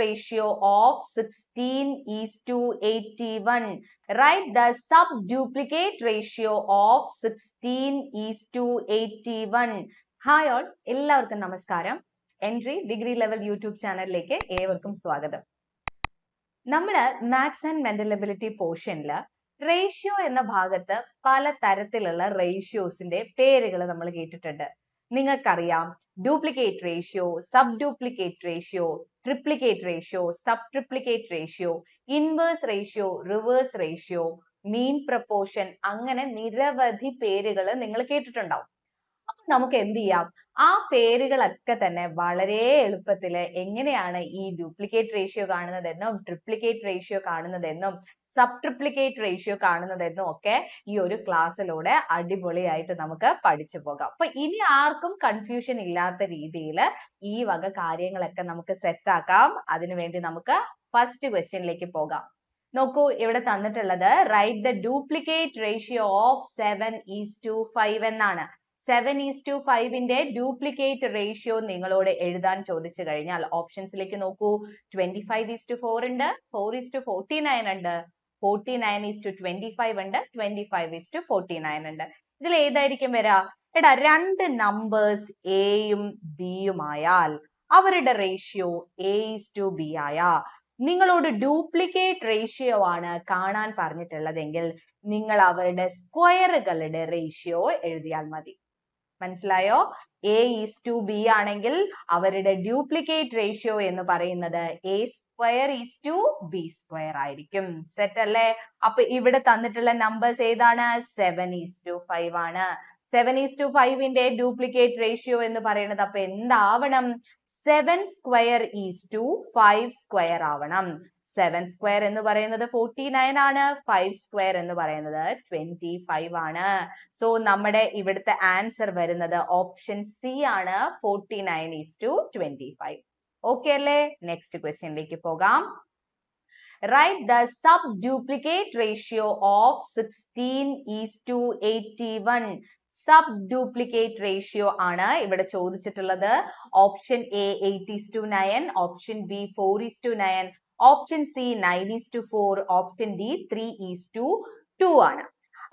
Ratio of sixteen is to eighty one right the sub duplicate ratio of sixteen is to eighty one hi all എല്ലാവർക്കും നമസ്കാരം. Entry degree level YouTube ചാനലിലേക്ക് ഏവർക്കും സ്വാഗതം. നമ്മൾ maths and mental ability പോർഷനിൽ ratio എന്ന ഭാഗത്ത് പല തരത്തിലുള്ള റേഷ്യോസിന്റെ പേരുകൾ നമ്മൾ കേട്ടിട്ടുണ്ട്. നിങ്ങൾക്കറിയാം. Duplicate ratio sub duplicate ratio triplicate ratio sub triplicate ratio inverse ratio reverse ratio mean proportion അങ്ങനെ നിരവധി പേരുകൾ നിങ്ങൾ കേട്ടിട്ടുണ്ടാവും. അപ്പൊ നമുക്ക് എന്ത് ചെയ്യാം? ആ പേരുകളൊക്കെ തന്നെ വളരെ എളുപ്പത്തിൽ എങ്ങനെയാണ് ഈ ഡ്യൂപ്ലിക്കേറ്റ് റേഷ്യോ കാണുന്നതെന്നും ട്രിപ്ലിക്കേറ്റ് റേഷ്യോ കാണുന്നതെന്നും സബ് ട്രിപ്ലിക്കേറ്റ് റേഷ്യോ കാണുന്നതെന്നും ഒക്കെ ഈ ഒരു ക്ലാസ്സിലൂടെ അടിപൊളിയായിട്ട് നമുക്ക് പഠിച്ചു പോകാം. അപ്പൊ ഇനി ആർക്കും കൺഫ്യൂഷൻ ഇല്ലാത്ത രീതിയിൽ ഈ വക കാര്യങ്ങളൊക്കെ നമുക്ക് സെറ്റ് ആക്കാം. അതിനുവേണ്ടി നമുക്ക് ഫസ്റ്റ് ക്വസ്റ്റ്യനിലേക്ക് പോകാം. നോക്കൂ ഇവിടെ തന്നിട്ടുള്ളത് right the duplicate ratio of seven is to five എന്നാണ്. സെവൻ ഈസ് ടു ഫൈവിന്റെ ഡ്യൂപ്ലിക്കേറ്റ് റേഷ്യോ നിങ്ങളോട് എഴുതാൻ ചോദിച്ചു കഴിഞ്ഞാൽ ഓപ്ഷൻസിലേക്ക് നോക്കൂ. Twenty five is to four ഉണ്ട്. Four is to forty nine ഉണ്ട്. Forty nine is to twenty five ഉണ്ട്. Twenty five is to forty nine ഉണ്ട്. ഇതിൽ ഏതായിരിക്കും വരാ? എടാ രണ്ട് നമ്പേഴ്സ് എയും ബിയും ആയാൽ അവരുടെ ratio A is to B ആയ. നിങ്ങളോട് ഡ്യൂപ്ലിക്കേറ്റ് റേഷ്യോ ആണ് കാണാൻ പറഞ്ഞിട്ടുള്ളതെങ്കിൽ നിങ്ങൾ അവരുടെ സ്ക്വയറുകളുടെ റേഷ്യോ എഴുതിയാൽ മതി. മനസ്സിലായോ? എ ഈസ് ടു ബി ആണെങ്കിൽ അവരുടെ ഡ്യൂപ്ലിക്കേറ്റ് റേഷ്യോ എന്ന് പറയുന്നത് A square is to B square ആയിരിക്കും. സെറ്റ് അല്ലേ? അപ്പൊ ഇവിടെ തന്നിട്ടുള്ള നമ്പേഴ്സ് ഏതാണ്? സെവൻ ഈസ് ടു ഫൈവ് ആണ്. സെവൻ ഈസ് ടു ഫൈവിന്റെ ഡ്യൂപ്ലിക്കേറ്റ് റേഷ്യോ എന്ന് പറയുന്നത് അപ്പൊ എന്താവണം? Seven square is to five square ആവണം. സെവൻ സ്ക്വയർ എന്ന് പറയുന്നത് ഫോർട്ടി നയൻ ആണ്. ഫൈവ് സ്ക്വയർ എന്ന് പറയുന്നത് ട്വന്റി ഫൈവ് ആണ്. സോ നമ്മുടെ ഇവിടുത്തെ ആൻസർ വരുന്നത് ഓപ്ഷൻ സി ആണ്. Forty nine is to twenty five okay അല്ലേ? നെക്സ്റ്റ് ക്വസ്റ്റ്യനിലേക്ക് പോകാം. Right the sub duplicate ratio of sixteen is to eighty one sub duplicate ratio ആണ് ഇവിടെ ചോദിച്ചിട്ടുള്ളത്. Option A eight is to nine option B four is to nine option C nine is to four option D three is to two ആണ്.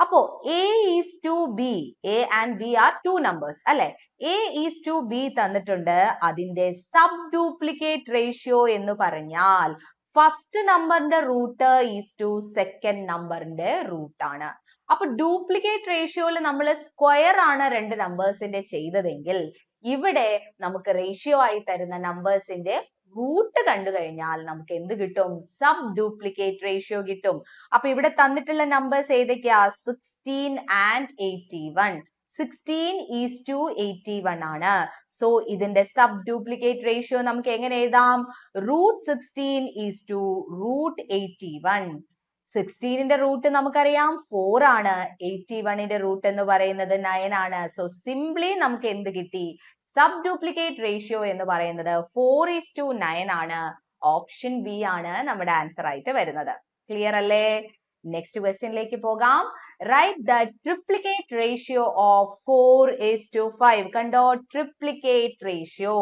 അപ്പോ A is to B A and B are two numbers അല്ലെ? A is to B തന്നിട്ടുണ്ട് അതിന്റെ sub duplicate ratio എന്ന് പറഞ്ഞാൽ first നമ്പറിന്റെ root is to second നമ്പറിന്റെ root ആണ്. അപ്പൊ ഡ്യൂപ്ലിക്കേറ്റ് റേഷ്യോയിൽ നമ്മൾ സ്ക്വയർ ആണ് രണ്ട് നമ്പേഴ്സിന്റെ ചെയ്തതെങ്കിൽ ഇവിടെ നമുക്ക് റേഷ്യോ ആയി തരുന്ന നമ്പേഴ്സിന്റെ റൂട്ട് കണ്ടു കഴിഞ്ഞാൽ നമുക്ക് എന്ത് കിട്ടും? സബ് ഡ്യൂപ്ലിക്കേറ്റ് റേഷ്യോ കിട്ടും. അപ്പൊ ഇവിടെ തന്നിട്ടുള്ള നമ്പേഴ്സ് ഏതൊക്കെയാ? Sixteen and eighty one sixteen is to eighty one ആണ്. സോ ഇതിന്റെ സബ് ഡ്യൂപ്ലിക്കേറ്റ് റേഷ്യോ നമുക്ക് എങ്ങനെ എഴുതാം? Root sixteen is to root eighty one സിക്സ്റ്റീനിന്റെ root നമുക്കറിയാം. ഫോർ ആണ്. എയ്റ്റി വണ്ണിന്റെ റൂട്ട് എന്ന് പറയുന്നത് നയൻ ആണ്. സോ സിംപ്ലി നമുക്ക് എന്ത് കിട്ടി? സബ് ഡ്യൂപ്ലിക്കേറ്റ് റേഷ്യോ എന്ന് പറയുന്നത് ഫോർ ഈസ് ടു നയൻ ആണ്. ഓപ്ഷൻ ബി ആണ് നമ്മുടെ ആൻസർ ആയിട്ട് വരുന്നത്. ക്ലിയർ അല്ലേ? നെക്സ്റ്റ് ക്വസ്റ്റ്യനിലേക്ക് പോകാം. Right the triplicate ratio of four is to five കണ്ടോ? ട്രിപ്ലിക്കേറ്റ് റേഷ്യോ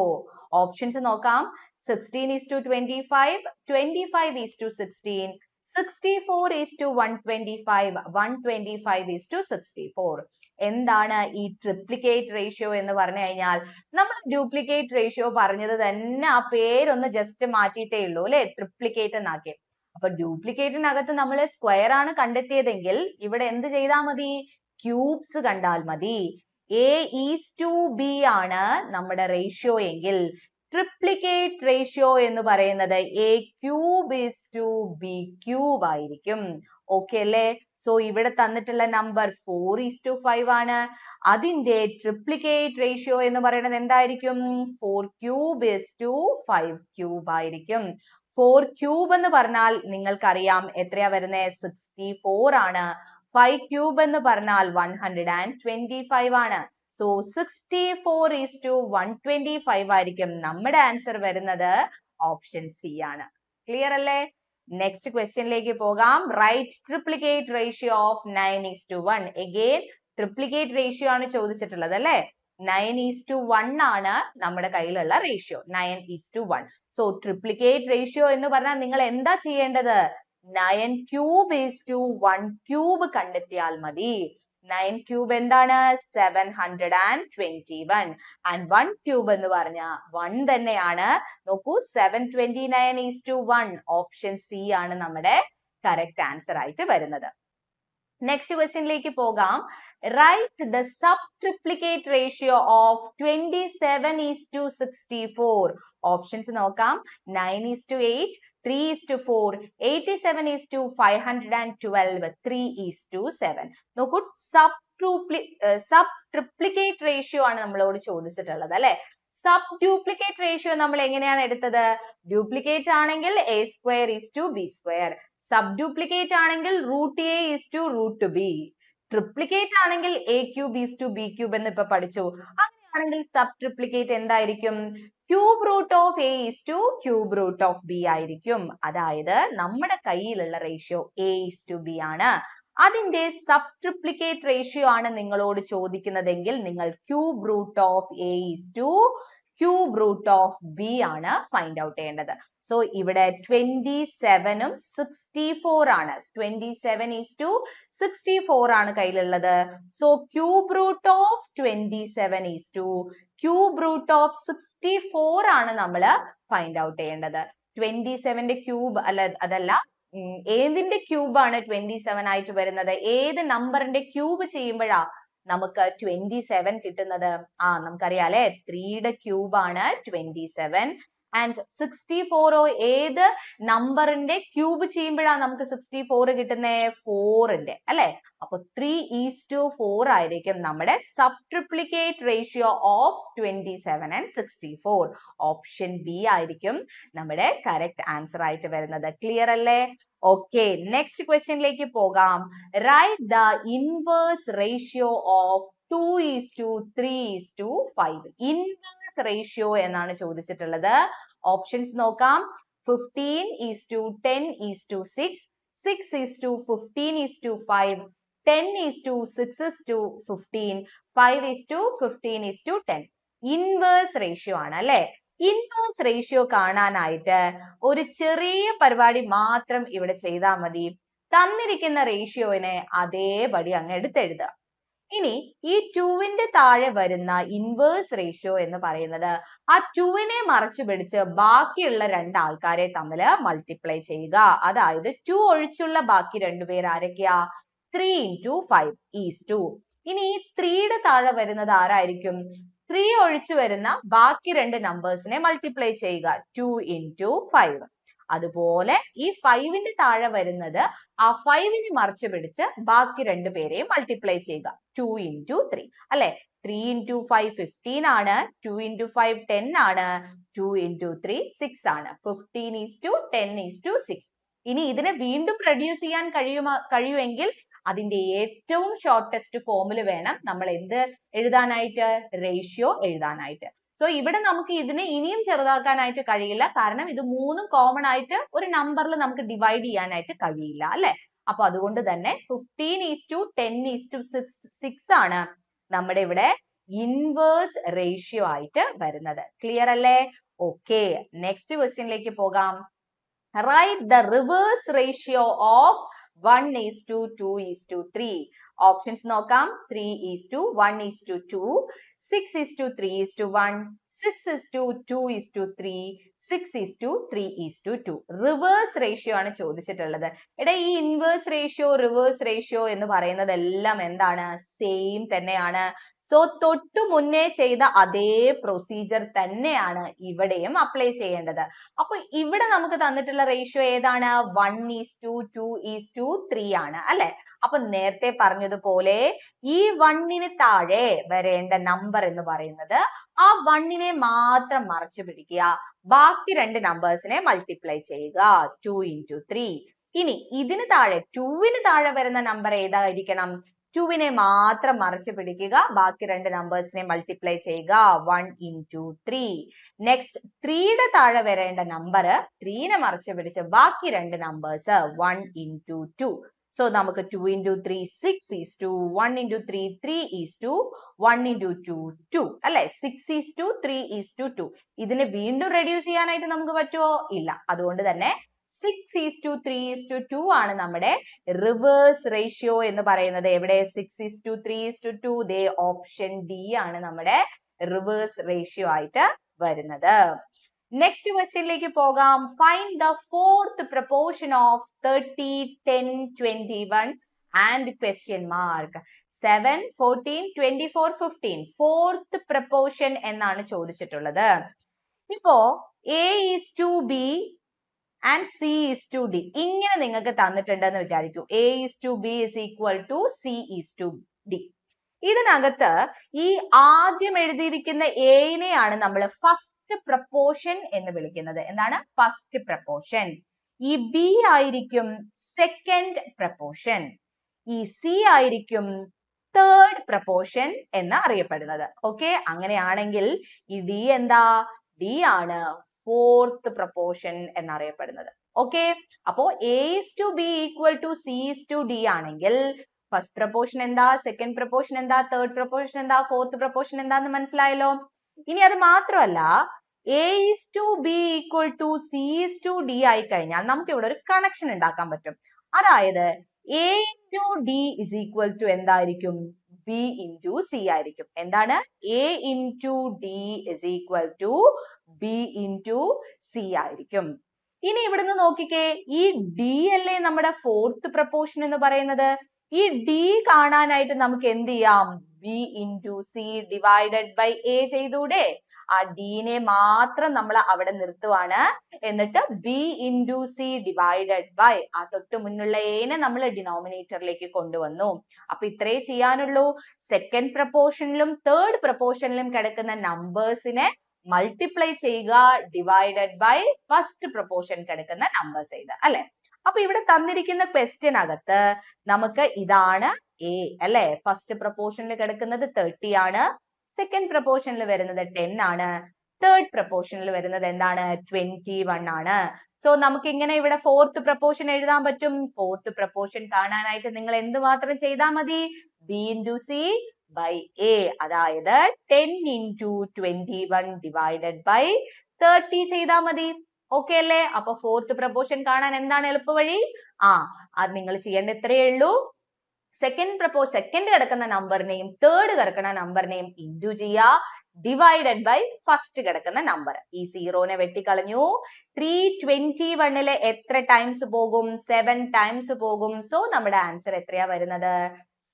ഓപ്ഷൻസ് നോക്കാം. Sixteen is to twenty five twenty five is to sixteen sixty four is to one twenty five one twenty five is to sixty four എന്താണ് ഈ triplicate ratio എന്ന് പറഞ്ഞു കഴിഞ്ഞാൽ? നമ്മൾ duplicate ratio പറഞ്ഞത് തന്നെ ആ പേരൊന്ന് ജസ്റ്റ് മാറ്റിയിട്ടേ ഉള്ളൂ അല്ലെ? ട്രിപ്ലിക്കേറ്റ് എന്നാക്കി. അപ്പൊ ഡ്യൂപ്ലിക്കേറ്റിനകത്ത് നമ്മൾ സ്ക്വയർ ആണ് കണ്ടെത്തിയതെങ്കിൽ ഇവിടെ എന്ത് ചെയ്താൽ മതി? ക്യൂബ്സ് കണ്ടാൽ മതി. എ ഈസ് ടു ബി ആണ് നമ്മുടെ റേഷ്യോ എങ്കിൽ. ട്രിപ്ലിക്കേറ്റ് റേഷ്യോ എന്ന് പറയുന്നത് A cube is to B cube ആയിരിക്കും. ഓക്കെ അല്ലേ? സോ ഇവിടെ തന്നിട്ടുള്ള number four is to five ആണ്. അതിന്റെ ട്രിപ്ലിക്കേറ്റ് റേഷ്യോ എന്ന് പറയുന്നത് എന്തായിരിക്കും? Four cube is to five cube ആയിരിക്കും. ഫോർ ക്യൂബ് എന്ന് പറഞ്ഞാൽ നിങ്ങൾക്കറിയാം എത്രയാ വരുന്നത് സിക്സ്റ്റി ഫോർ ആണ്. ഫൈവ് ക്യൂബ് എന്ന് പറഞ്ഞാൽ one hundred and twenty five ആണ്. So sixty four is to one twenty five ആയിരിക്കും. നമ്മുടെ ആൻസർ വരുന്നത് ഓപ്ഷൻ സി ആണ്. ക്ലിയർ അല്ലേ? നെക്സ്റ്റ് ക്വസ്റ്റ്യനിലേക്ക് പോകാം. Right triplicate ratio of nine is to one again triplicate ratio ആണ് ചോദിച്ചിട്ടുള്ളത് അല്ലേ? നയൻ ഈസ് ടു വൺ ആണ് നമ്മുടെ കയ്യിലുള്ള ratio nine is to one so triplicate ratio എന്ന് പറഞ്ഞാൽ നിങ്ങൾ എന്താ ചെയ്യേണ്ടത്? Nine cube is to one cube കണ്ടെത്തിയാൽ മതി. നയൻ ക്യൂബ് എന്താണ്? Seven hundred and twenty one and one cube എന്ന് പറഞ്ഞ വൺ തന്നെയാണ്. നോക്കൂ seven twenty nine is to one option C ആണ് നമ്മുടെ കറക്റ്റ് ആൻസർ ആയിട്ട് വരുന്നത്. നെക്സ്റ്റ് ക്വസ്റ്റ്യനിലേക്ക് പോകാം. Right the sub triplicate ratio of twenty seven is to sixty four options നോക്കാം. Nine is to eight three is to four eighty seven is to five hundred and twelve three is to seven നോക്കൂ sub triply sub triplicate ratio ആണ് നമ്മളോട് ചോദിച്ചിട്ടുള്ളത് അല്ലെ? Sub duplicate ratio നമ്മൾ എങ്ങനെയാണ് എടുത്തത്? Duplicate ആണെങ്കിൽ A square is to B square sub duplicate ആണെങ്കിൽ root A is to root B triplicate ആണെങ്കിൽ A cube is to B cube എന്ന് ഇപ്പൊ പഠിച്ചു. അങ്ങനെയാണെങ്കിൽ സബ് ട്രിപ്ലിക്കേറ്റ് എന്തായിരിക്കും? Cube root of A is to cube root of B ആയിരിക്കും. അതായത് നമ്മുടെ കയ്യിലുള്ള ratio A is to B ആണ്. അതിന്റെ സബ് ട്രിപ്ലിക്കേറ്റ് റേഷ്യോ ആണ് നിങ്ങളോട് ചോദിക്കുന്നതെങ്കിൽ നിങ്ങൾ cube root of A is to cube root of B ആണ് ഫൈൻഡ് ഔട്ട് ചെയ്യേണ്ടത്. സോ ഇവിടെ ട്വന്റി സെവനും സിക്സ്റ്റി ഫോർ ആണ്. Twenty seven is to sixty four ആണ് കയ്യിലുള്ളത്. So cube root of twenty seven is to cube root of sixty four ആണ് നമ്മൾ find out ചെയ്യേണ്ടത്. ട്വന്റി ന്റെ ക്യൂബ് അല്ല അതല്ല ഉം, ഏതിന്റെ ക്യൂബ് ആണ് ട്വന്റി സെവൻ ആയിട്ട് വരുന്നത്? ഏത് നമ്പറിന്റെ ക്യൂബ് ചെയ്യുമ്പോഴാ നമുക്ക് ട്വന്റി സെവൻ കിട്ടുന്നത്. ആ നമുക്കറിയാം അല്ലെ? ത്രീയുടെ ക്യൂബ് ആണ് ട്വന്റി സെവൻ ആൻഡ് സിക്സ്റ്റി ഫോറോ ഏത് നമ്പറിന്റെ ക്യൂബ് ചെയ്യുമ്പോഴാണ് നമുക്ക് സിക്സ്റ്റി ഫോർ കിട്ടുന്നത് ഫോറിന്റെ അല്ലെ? അപ്പൊ ത്രീ ഈസ് ടു ഫോർ ആയിരിക്കും നമ്മുടെ sub triplicate ratio of twenty seven and sixty four option B ആയിരിക്കും നമ്മുടെ കറക്റ്റ് ആൻസർ ആയിട്ട് വരുന്നത്. ക്ലിയർ അല്ലേ? ഓക്കെ നെക്സ്റ്റ് ക്വസ്റ്റ്യനിലേക്ക് പോകാം right the inverse ratio of two is to three is to five inverse ratio എന്നാണ് ചോദിച്ചിട്ടുള്ളത് ഓപ്ഷൻസ് നോക്കാം fifteen is to ten is to six six is to fifteen is to five ten is to six is to fifteen five is to fifteen is to ten inverse ratio ആണ് അല്ലെ inverse ratio കാണാനായിട്ട് ഒരു ചെറിയ പരിപാടി മാത്രം ഇവിടെ ചെയ്താൽ മതി. തന്നിരിക്കുന്ന റേഷ്യോവിനെ അതേപടി അങ്ങ് എടുത്തെഴുതുക. ഇനി ഈ ടുവിന്റെ താഴെ വരുന്ന ഇൻവേഴ്സ് റേഷ്യോ എന്ന് പറയുന്നത് ആ ടുവിനെ മറച്ചു പിടിച്ച് ബാക്കിയുള്ള രണ്ട് ആൾക്കാരെ തമ്മിൽ മൾട്ടിപ്ലൈ ചെയ്യുക. അതായത് ടു ഒഴിച്ചുള്ള ബാക്കി രണ്ടുപേർ ആരൊക്കെയാ? Three into five is to ഇനി ഈ ത്രീയുടെ താഴെ വരുന്നത് ആരായിരിക്കും? ത്രീ ഒഴിച്ചു വരുന്ന ബാക്കി രണ്ട് നമ്പേഴ്സിനെ മൾട്ടിപ്ലൈ ചെയ്യുക. ടു ഇന്റു ഫൈവ് അതുപോലെ ഈ ഫൈവിന്റെ താഴെ വരുന്നത് ആ ഫൈവിനെ മറിച്ച് പിടിച്ച് ബാക്കി രണ്ട് പേരെയും മൾട്ടിപ്ലൈ ചെയ്യുക. ടു ഇന്റു ത്രീ അല്ലെ? ത്രീ ഇന്റു ഫൈവ് ഫിഫ്റ്റീൻ ആണ്. ടു ഇന്റു ഫൈവ് ടെൻ ആണ്. ടു ഇന്റു ത്രീ സിക്സ് ആണ്. Fifteen is to ten is to six ഇനി ഇതിനെ വീണ്ടും റെഡ്യൂസ് ചെയ്യാൻ കഴിയുമോ കഴിയുമെങ്കിൽ അതിന്റെ ഏറ്റവും ഷോർട്ടസ്റ്റ് ഫോമിൽ വേണം നമ്മൾ എന്ത് എഴുതാനായിട്ട്? റേഷ്യോ എഴുതാനായിട്ട്. സോ ഇവിടെ നമുക്ക് ഇതിനെ ഇനിയും ചെറുതാക്കാനായിട്ട് കഴിയില്ല. കാരണം ഇത് മൂന്നും കോമൺ ആയിട്ട് ഒരു നമ്പറിൽ നമുക്ക് ഡിവൈഡ് ചെയ്യാനായിട്ട് കഴിയില്ല അല്ലേ. അപ്പൊ അതുകൊണ്ട് തന്നെ fifteen is to ten is to six six ആണ് നമ്മുടെ ഇവിടെ ഇൻവേഴ്സ് റേഷ്യോ ആയിട്ട് വരുന്നത്. ക്ലിയർ അല്ലേ? ഓക്കെ നെക്സ്റ്റ് ക്വസ്റ്റ്യനിലേക്ക് പോകാം. Right the reverse ratio of one is to two is to three options നോക്കാം. Three is to one is to two six is to three is to one six is to two is to three six is to three is to two reverse ratio ആണ് ചോദിച്ചിട്ടുള്ളത്. എടാ ഈ inverse ratio reverse ratio എന്ന് പറയുന്നതെല്ലാം എന്താണ്? Same തന്നെയാണ്. So തൊട്ടു മുന്നേ ചെയ്ത അതേ പ്രൊസീജർ തന്നെയാണ് ഇവിടെയും അപ്ലൈ ചെയ്യേണ്ടത്. അപ്പൊ ഇവിടെ നമുക്ക് തന്നിട്ടുള്ള റേഷ്യോ ഏതാണ്? One is to two two is to ആണ് അല്ലെ? അപ്പൊ നേരത്തെ പറഞ്ഞതുപോലെ ഈ വണ്ണിന് താഴെ വരേണ്ട നമ്പർ എന്ന് പറയുന്നത് ആ വണ്ണിനെ മാത്രം മറച്ചു പിടിക്കുക. ബാക്കി രണ്ട് നമ്പേഴ്സിനെ മൾട്ടിപ്ലൈ ചെയ്യുക. ടു ഇന്റു ത്രീ ഇനി ഇതിന് താഴെ ടുവിന് താഴെ വരുന്ന നമ്പർ ഏതായിരിക്കണം? ടുവിനെ മാത്രം മറച്ചു പിടിക്കുക. ബാക്കി രണ്ട് നമ്പേഴ്സിനെ മൾട്ടിപ്ലൈ ചെയ്യുക. വൺ ഇന്റു ത്രീ നെക്സ്റ്റ് ത്രീയുടെ താഴെ വരേണ്ട നമ്പർ ത്രീനെ മറച്ചു പിടിച്ച് ബാക്കി രണ്ട് numbers one into two so നമുക്ക് two into three six is to one into three three is to one into two two അല്ലെ? Six is to three is to two two വീണ്ടും റെഡ്യൂസ് ചെയ്യാനായിട്ട് നമുക്ക് പറ്റുമോ ഇല്ല. അതുകൊണ്ട് തന്നെ six is to three is to two two നമ്മുടെ reverse ratio എന്ന് പറയുന്നത്. എവിടെ? Six is to three is to two they option D ആണ് നമ്മുടെ റിവേഴ്സ് റേഷ്യോ ആയിട്ട് വരുന്നത്. നെക്സ്റ്റ് ക്വസ്റ്റ്യനിലേക്ക് പോകാം. Find the fourth proportion of thirty ten twenty one and question mark seven fourteen twenty four fifteen fourth proportion എന്നാണ് ചോദിച്ചിട്ടുള്ളത്. ഇപ്പോ A is to B and C is to D ഇങ്ങനെ നിങ്ങൾക്ക് തന്നിട്ടുണ്ടെന്ന് വിചാരിക്കൂ. A is to B is equal to C is to D ഇതിനകത്ത് ഈ ആദ്യം എഴുതിയിരിക്കുന്ന എയിനെയാണ് നമ്മൾ ഫസ്റ്റ് പ്രപ്പോർഷൻ എന്ന് വിളിക്കുന്നത്. എന്താണ്? ഫസ്റ്റ് പ്രപ്പോർഷൻ ഈ ബി ആയിരിക്കും സെക്കൻഡ് പ്രപ്പോർഷൻ ഈ സി ആയിരിക്കും തേർഡ് പ്രപ്പോർഷൻ എന്ന് അറിയപ്പെടുന്നത്. ഓക്കെ അങ്ങനെയാണെങ്കിൽ ഈ ഡി എന്താ? ഡി ആണ് ഫോർത്ത് പ്രപ്പോർഷൻ എന്നറിയപ്പെടുന്നത്. ഓക്കെ അപ്പോ A is to B equal to C to D ആണെങ്കിൽ ഫസ്റ്റ് പ്രപ്പോർഷൻ എന്താ? സെക്കൻഡ് പ്രപ്പോർഷൻ എന്താ? തേർഡ് പ്രപ്പോർഷൻ എന്താ? ഫോർത്ത് പ്രപ്പോർഷൻ എന്താന്ന് മനസ്സിലായല്ലോ? ഇനി അത് മാത്രമല്ല A is to B equal to C is to D ആയി കഴിഞ്ഞാൽ നമുക്ക് ഇവിടെ ഒരു കണക്ഷൻ ഉണ്ടാക്കാൻ പറ്റും. അതായത് A into D is equal to എന്തായിരിക്കും? ബി ഇന്റു സി ആയിരിക്കും. എന്താണ്? A into D is equal to B into C ആയിരിക്കും. ഇനി ഇവിടുന്ന് നോക്കിക്കേ ഈ ഡി അല്ലേ നമ്മുടെ ഫോർത്ത് പ്രപ്പോർഷൻ എന്ന് പറയുന്നത്? ഈ ഡി കാണാനായിട്ട് നമുക്ക് എന്ത് ചെയ്യാം? B into C divided by A ചെയ്തൂടെ? ആ ഡിനെ മാത്രം നമ്മൾ അവിടെ നിർത്തുവാണ്. എന്നിട്ട് B into C divided by ആ തൊട്ട് മുന്നുള്ള എനെ നമ്മൾ ഡിനോമിനേറ്ററിലേക്ക് കൊണ്ടുവന്നു. അപ്പൊ ഇത്രേ ചെയ്യാനുള്ളൂ. സെക്കൻഡ് പ്രപ്പോർഷനിലും തേർഡ് പ്രപ്പോർഷനിലും കിടക്കുന്ന നമ്പേഴ്സിനെ മൾട്ടിപ്ലൈ ചെയ്യുക ഡിവൈഡഡ് ബൈ ഫസ്റ്റ് പ്രപ്പോർഷൻ കിടക്കുന്ന നമ്പേഴ്സ് ചെയ്ത് അല്ലെ? അപ്പൊ ഇവിടെ തന്നിരിക്കുന്ന ക്വസ്റ്റ്യൻ അകത്ത് നമുക്ക് ഇതാണ് എ അല്ലെ? ഫസ്റ്റ് പ്രപ്പോർഷനിൽ കിടക്കുന്നത് തേർട്ടി ആണ്. സെക്കൻഡ് പ്രപ്പോർഷനിൽ വരുന്നത് ടെൻ ആണ്. തേർഡ് പ്രപ്പോർഷനിൽ വരുന്നത് എന്താണ്? ട്വന്റി വൺ ആണ്. സോ നമുക്ക് ഇങ്ങനെ ഇവിടെ ഫോർത്ത് പ്രപ്പോർഷൻ എഴുതാൻ പറ്റും. ഫോർത്ത് പ്രപ്പോർഷൻ കാണാനായിട്ട് നിങ്ങൾ എന്ത് മാത്രം ചെയ്താൽ മതി? B into C by A അതായത് ten into twenty one divided by thirty ചെയ്താൽ മതി. ഓക്കെ അല്ലേ? അപ്പൊ ഫോർത്ത് പ്രപ്പോർഷൻ കാണാൻ എന്താണ് എളുപ്പവഴി? ആ അത് നിങ്ങൾ ചെയ്യേണ്ട ഇത്രയേ ഉള്ളൂ. സെക്കൻഡ് പ്രപ്പോ സെക്കൻഡ് കിടക്കുന്ന നമ്പറിനെയും തേർഡ് കിടക്കുന്ന നമ്പറിനെയും ഇന്റു ചെയ്യാ ഡിവൈഡഡ് ബൈ ഫസ്റ്റ് കിടക്കുന്ന നമ്പർ ഈ സീറോനെ വെട്ടിക്കളഞ്ഞു. ത്രീ ട്വന്റി വണ്ണിൽ എത്ര ടൈംസ് പോകും? സെവൻ ടൈംസ് പോകും. സോ നമ്മുടെ ആൻസർ എത്രയാ വരുന്നത്?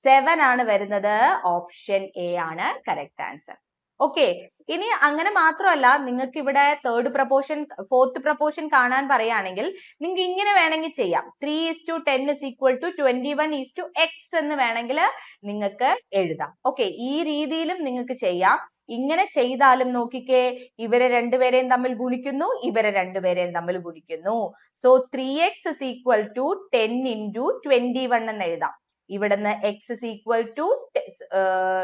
സെവൻ ആണ് വരുന്നത്. ഓപ്ഷൻ എ ആണ്. കറക്റ്റ് ആൻസർ ഓക്കെ ഇനി അങ്ങനെ മാത്രമല്ല നിങ്ങൾക്ക് ഇവിടെ തേർഡ് പ്രപ്പോർഷൻ ഫോർത്ത് പ്രപ്പോർഷൻ കാണാൻ പറയുകയാണെങ്കിൽ നിങ്ങൾക്ക് ഇങ്ങനെ വേണമെങ്കിൽ ചെയ്യാം. Three is to ten is equal to twenty one is to X എന്ന് വേണമെങ്കിൽ നിങ്ങൾക്ക് എഴുതാം. ഓക്കെ ഈ രീതിയിലും നിങ്ങൾക്ക് ചെയ്യാം. ഇങ്ങനെ ചെയ്താലും നോക്കിക്കേ ഇവരെ രണ്ടുപേരെയും തമ്മിൽ ഗുണിക്കുന്നു ഇവരെ രണ്ടുപേരെയും തമ്മിൽ ഗുണിക്കുന്നു. So three X is equal to ten into twenty one എന്ന് എഴുതാം. ഇവിടുന്ന് എക്സ് ഇസ് ഈക്വൽ ടു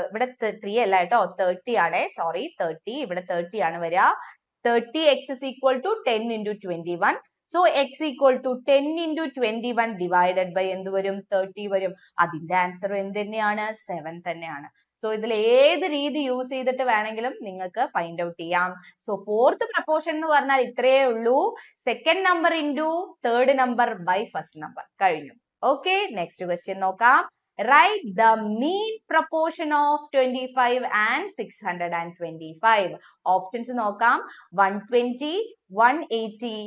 ഇവിടെ ത്രീ അല്ല കേട്ടോ. തേർട്ടി ആണ്. സോറി തേർട്ടി ഇവിടെ തേർട്ടി ആണ് വരിക. Thirty X is equal to ten into twenty one so X equal to ten into twenty one divided by എന്ത് വരും? തേർട്ടി വരും. അതിന്റെ ആൻസർ എന്ത് തന്നെയാണ്? സെവൻ തന്നെയാണ്. സോ ഇതിൽ ഏത് രീതി യൂസ് ചെയ്തിട്ട് വേണമെങ്കിലും നിങ്ങൾക്ക് ഫൈൻഡ് ഔട്ട് ചെയ്യാം. സോ ഫോർത്ത് പ്രപ്പോർഷൻ എന്ന് പറഞ്ഞാൽ ഇത്രയേ ഉള്ളൂ. Second number into third number by first number കഴിഞ്ഞു. ഓക്കെ നെക്സ്റ്റ് ക്വസ്റ്റ്യൻ നോക്കാം. Write the mean proportion of twenty five and six hundred and twenty five options നോക്കാം. One twenty one eighty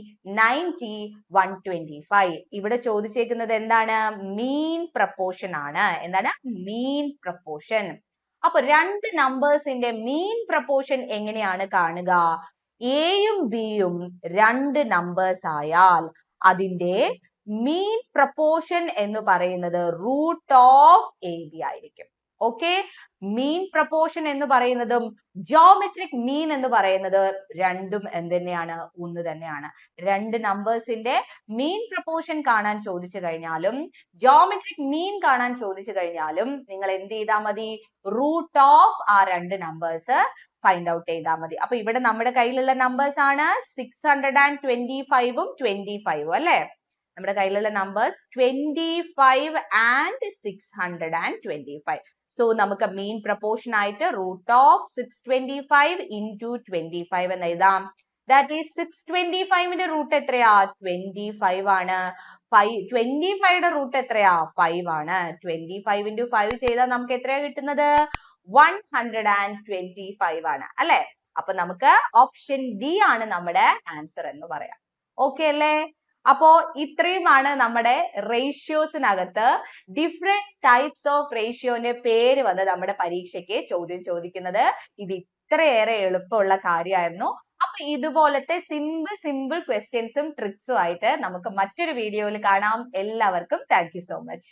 ninety one twenty five ഇവിടെ ചോദിച്ചേക്കുന്നത് എന്താണ്? മീൻ proportion ആണ്. എന്താണ്? മീൻ proportion അപ്പൊ രണ്ട് നമ്പേഴ്സിന്റെ മീൻ പ്രപ്പോർഷൻ എങ്ങനെയാണ് കാണുക? എയും ബിയും രണ്ട് നമ്പേഴ്സ് ആയാൽ അതിന്റെ മീൻ പ്രപ്പോർഷൻ എന്ന് പറയുന്നത് ഓഫ് എ ബി ആയിരിക്കും. ഓക്കെ മീൻ പ്രപ്പോർഷൻ എന്ന് പറയുന്നതും ജോമെട്രിക് മീൻ എന്ന് പറയുന്നത് രണ്ടും എന്ത് തന്നെയാണ് ഒന്ന് തന്നെയാണ്. രണ്ട് നമ്പേഴ്സിന്റെ മീൻ പ്രപ്പോർഷൻ കാണാൻ ചോദിച്ചു കഴിഞ്ഞാലും ജോമെട്രിക് മീൻ കാണാൻ ചോദിച്ചു കഴിഞ്ഞാലും നിങ്ങൾ എന്ത് ചെയ്താൽ മതി? റൂട്ട് ഓഫ് ആ രണ്ട് നമ്പേഴ്സ് ഫൈൻഡ് ഔട്ട് ചെയ്താൽ മതി. അപ്പൊ ഇവിടെ നമ്മുടെ കയ്യിലുള്ള നമ്പേഴ്സ് ആണ് സിക്സ് ഹൺഡ്രഡ് ആൻഡ് ട്വന്റി ഫൈവും ട്വന്റി ഫൈവും അല്ലെ? നമ്മുടെ കയ്യിലുള്ള numbers twenty five and six hundred and twenty five so നമുക്ക് മെയിൻ പ്രപ്പോർഷൻ ആയിട്ട് root of six twenty five into twenty five എന്ന് എഴുതാം. ദാറ്റ് ഈസ് സിക്സ് ട്വന്റി ഫൈവിന്റെ റൂട്ട് എത്രയാ? ട്വന്റി ഫൈവ് ആണ്. ഫൈവ് ട്വന്റി ഫൈവയുടെ റൂട്ട് എത്രയാ? ഫൈവ് ആണ്. ട്വന്റി ഫൈവ് ഇന്റു ഫൈവ് ചെയ്താൽ നമുക്ക് എത്രയാ കിട്ടുന്നത്? One hundred and twenty five ആണ്. അല്ലെ? അപ്പൊ നമുക്ക് ഓപ്ഷൻ ഡി ആണ് നമ്മുടെ ആൻസർ എന്ന് പറയാം. ഓക്കെ അല്ലേ? അപ്പോ ഇത്രയുമാണ് നമ്മുടെ റേഷ്യോസിനകത്ത് ഡിഫറെന്റ് ടൈപ്സ് ഓഫ് റേഷ്യോന്റെ പേര് വന്ന് നമ്മുടെ പരീക്ഷയ്ക്ക് ചോദ്യം ചോദിക്കുന്നത്. ഇത് ഇത്രയേറെ എളുപ്പമുള്ള കാര്യമായിരുന്നു. അപ്പൊ ഇതുപോലത്തെ സിമ്പിൾ സിമ്പിൾ ക്വസ്റ്റ്യൻസും ട്രിക്സും ആയിട്ട് നമുക്ക് മറ്റൊരു വീഡിയോയിൽ കാണാം. എല്ലാവർക്കും താങ്ക് സോ മച്ച്